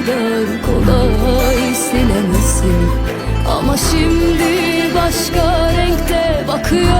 kadar kolay silemezsin. Ama şimdi başka renkte bakıyor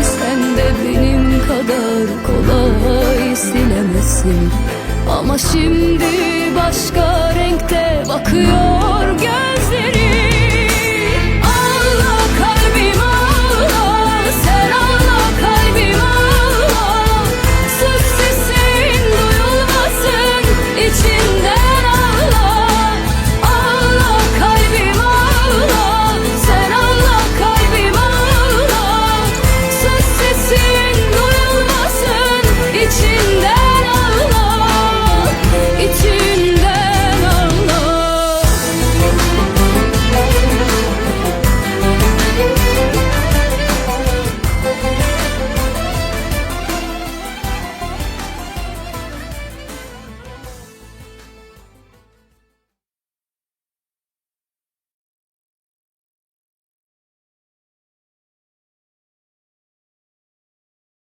de benim kadar kolay silemezsin Ama şimdi başka renkte bakıyor